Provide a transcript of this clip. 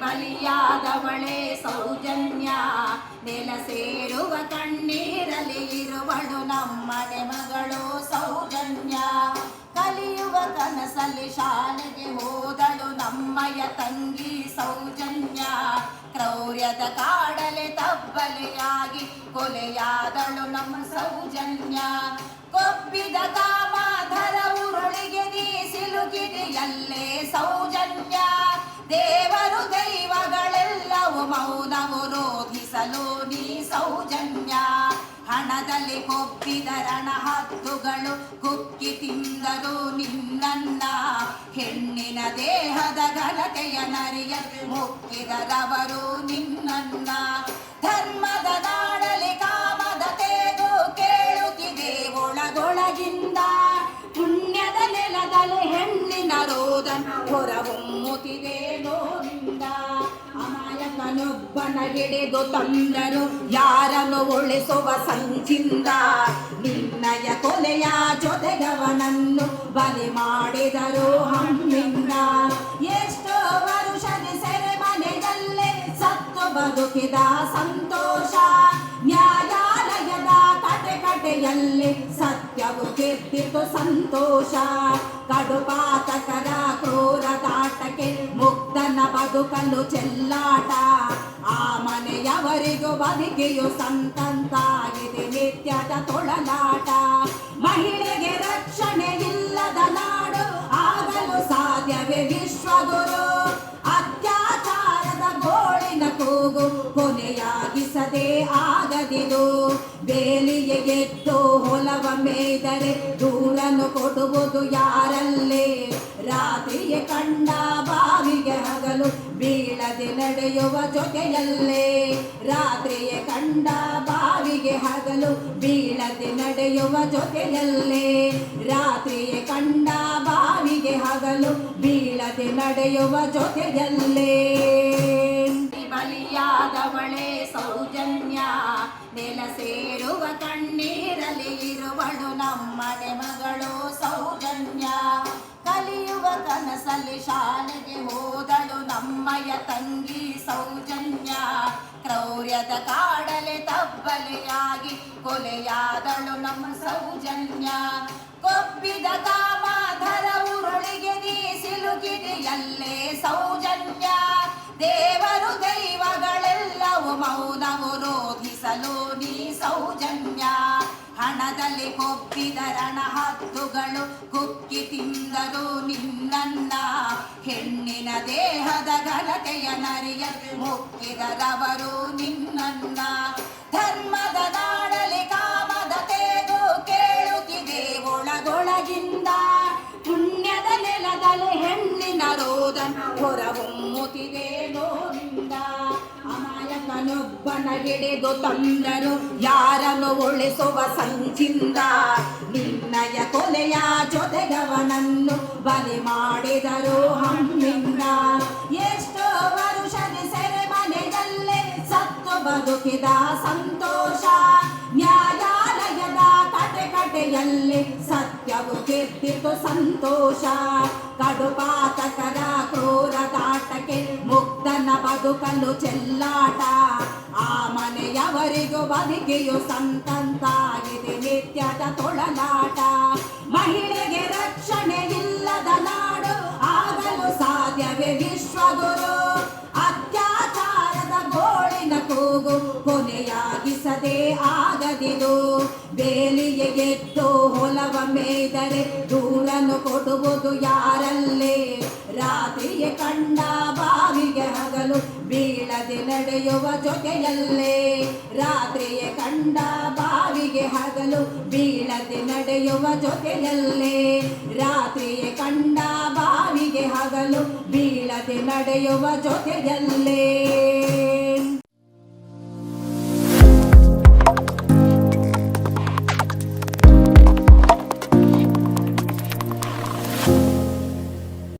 ಬಲಿಯಾದವಳೆ ಸೌಜನ್ಯ. ನೆಲ ಸೇರುವ ಕಣ್ಣೀರಲಿ ಇರುವಳು ನಮ್ಮನೆ ಮಗಳು ಸೌಜನ್ಯ. ಕಲಿಯುವ ಕನಸಲ್ಲಿ ಶಾಲೆಗೆ ಹೋದಳು ನಮ್ಮಯ ತಂಗಿ ಸೌಜನ್ಯ. ಕ್ರೌರ್ಯದ ಕಾಡಲೆ ತಬ್ಬಲೆಯಾಗಿ ಕೊಲೆಯಾದಳು ನಮ್ಮ ಸೌಜನ್ಯ. ಕೊಬ್ಬಿದ ಕಾಮಾಧರ ನೀ ಸೌಜನ್ಯ. ಹಣದಲ್ಲಿ ಕೊಬ್ಬಿದ ರಣಹದ್ದುಗಳು ಕುಕ್ಕಿ ತಿಂದರು ನಿನ್ನನ್ನ. ಹೆಣ್ಣಿನ ದೇಹದ ಗಲತೆಯ ನರಿಯ ಮುಕ್ಕಿದರವರು ನಿನ್ನನ್ನ. ಧರ್ಮದ ನಾಡಲಿ ಕಾಮದ ತೇಗು ಕೇಳುತ್ತಿದೆ ಒಳಗೊಳಗಿಂದ. ಪುಣ್ಯದ ನೆಲದಲ್ಲಿ ಹೆಣ್ಣಿನ ರೋದನ ಹೊರಹೊಮ್ಮುತ್ತಿದೆ. ಹಿಡಿದು ತಂದರು, ಯಾರನ್ನು ಉಳಿಸುವ ಸಂಚಿಂದ? ನಿನ್ನಯ ಕೊಲೆಯ ಜೊತೆಗವನನ್ನು ಬಲಿ ಮಾಡಿದರು ಹಮ್ಮಿಂದ. ಎಷ್ಟೋ ವರುಷದಿ ಸೆರೆಮನೆಯಲ್ಲೇ ಸತ್ತು ಬದುಕಿದ ಸಂತೋಷ. ನ್ಯಾಯಾಲಯದ ಕಟೆ ಕಟೆಯಲ್ಲಿ ಸತ್ಯವು ಕೆತ್ತಿತು ಸಂತೋಷ. ಕಡುಪಾತಕರ ಕ್ರೂರದಾಟಕ್ಕೆ ಮುಕ್ತನ ಬದುಕಲು ಚೆಲ್ಲಾಟ. ಆ ಮನೆಯವರಿಗೂ ಬದುಕಿಯು ಸಂತಂತಾಗಿದೆ ನಿತ್ಯದ ತೊಳಲಾಟ. ಮಹಿಳೆಗೆ ಕೊನೆಯಾಗಿಸದೆ ಆಗದಿದು ಬೇಲಿಗೆ ಗೆದ್ದು ಹೊಲವ ಮೇದರೆ ದೂರನ್ನು ಕೊಡುವುದು ಯಾರಲ್ಲೇ? ರಾತ್ರಿಯೇ ಕಂಡ ಬಾವಿಗೆ ಹಗಲು ಬೀಳದೆ ನಡೆಯುವ ಜೊತೆಯಲ್ಲೇ? ರಾತ್ರಿಯೇ ಕಂಡ ಬಾವಿಗೆ ಹಗಲು ಬೀಳದೆ ನಡೆಯುವ ಜೊತೆಯಲ್ಲೇ? ರಾತ್ರಿಯೇ ಕಂಡ ಬಾವಿಗೆ ಹಗಲು ಬೀಳದೆ ನಡೆಯುವ ಜೊತೆಯಲ್ಲೇ? ಸೇರುವ ಕಣ್ಣೀರಲಿ ಇರುವಳು ನಮ್ಮನೆ ಮಗಳು ಸೌಜನ್ಯ. ಕಲಿಯುವ ಕನಸಲ್ಲಿ ಶಾಲೆಗೆ ಹೋದಳು ನಮ್ಮಯ ತಂಗಿ ಸೌಜನ್ಯ. ಕ್ರೌರ್ಯದ ಕಾಡಲೆ ತಬ್ಬಲೆಯಾಗಿ ಕೊಲೆಯಾದಳು ನಮ್ಮ ಸೌಜನ್ಯ. ಕೊಬ್ಬಿದ ಕಾಮಾಧರ ಉರುಳಿಗೆ ನೀ ಸಿಲುಕಿದೆಯಲ್ಲೇ. ರೋಧಿಸಲು ನೀ ಸೌಜನ್ಯ. ಹಣದಲ್ಲಿ ಕೊಬ್ಬಿದ ರಣಹದ್ದುಗಳು ಕುಕ್ಕಿ ತಿಂದರು ನಿನ್ನನ್ನ. ಹೆಣ್ಣಿನ ದೇಹದ ಘನತೆಯ ನರಿಯ ಮುಕ್ಕಿದರವರು ನಿನ್ನನ್ನ. ಧರ್ಮದ ನಾಡಲಿ ಕಾಮದ ತೇಗು ಕೇಳುತ್ತಿದೆ ಒಳಗೊಳಗಿಂದ. ಪುಣ್ಯದ ನೆಲದಲ್ಲಿ ಹೆಣ್ಣಿನ ರೋದನ ಹೊರಹೊಮ್ಮುತ್ತಿದೆ. ಹಿಡಿದು ತಂದರು, ಯಾರನ್ನು ಉಳಿಸುವ ಸಂಚಿಂದ? ನಿನ್ನಯ ಕೊಲೆಯ ಜೊತೆಗವನನ್ನು ಬಲಿ ಮಾಡಿದರು ಹಮ್ಮಿಂದ. ಎಷ್ಟೋ ವರುಷದಿ ಸೆರೆಮನೆಯಲ್ಲೇ ಸತ್ತು ಬದುಕಿದ ಸಂತೋಷ. ನ್ಯಾಯಾಲಯದ ಕಟೆ ಕಟೆಯಲ್ಲಿ ಸತ್ಯವು ಕೆತ್ತಿತು ಸಂತೋಷ. ಕಡುಪಾತಕರ ಕ್ರೂರದಾಟಕ್ಕೆ ಮುಕ್ತನ ಬದುಕಲು ಚೆಲ್ಲಾಟ. ಬದುಕಿಯು ಸಂತಂತಾಗಿದೆ ನಿತ್ಯದ ತೊಳಲಾಟ. ಮಹಿಳೆಗೆ ರಕ್ಷಣೆ ಇಲ್ಲದ ನಾಡು ಆಗಲು ಸಾಧ್ಯವೇ ವಿಶ್ವಗುರು. ಅತ್ಯಾಚಾರದ ಗೋಳಿನ ಕೂಗು ಕೊನೆಯಾಗಿಸದೆ ಆಗದಿದು ಬೇಲಿಗೆ ಗೆದ್ದು ಹೊಲವ ಮೇದರೆ ದೂರನ್ನು ಕೊಡುವುದು ಯಾರಲ್ಲೇ? ರಾತ್ರಿಯ ಕಂಡ ಬಾವಿಗೆ ಹಗಲು ಬೀಳದೆ ನಡೆಯುವ ಜೊತೆಯಲ್ಲೇ? ರಾತ್ರಿಯ ಕಂಡ ಬಾವಿಗೆ ಹಗಲು ಬೀಳದೆ ನಡೆಯುವ ಜೊತೆಯಲ್ಲೇ? ರಾತ್ರಿಯೇ ಕಂಡ ಬಾವಿಗೆ ಹಗಲು ಬೀಳದೆ ನಡೆಯುವ ಜೊತೆಯಲ್ಲೇ?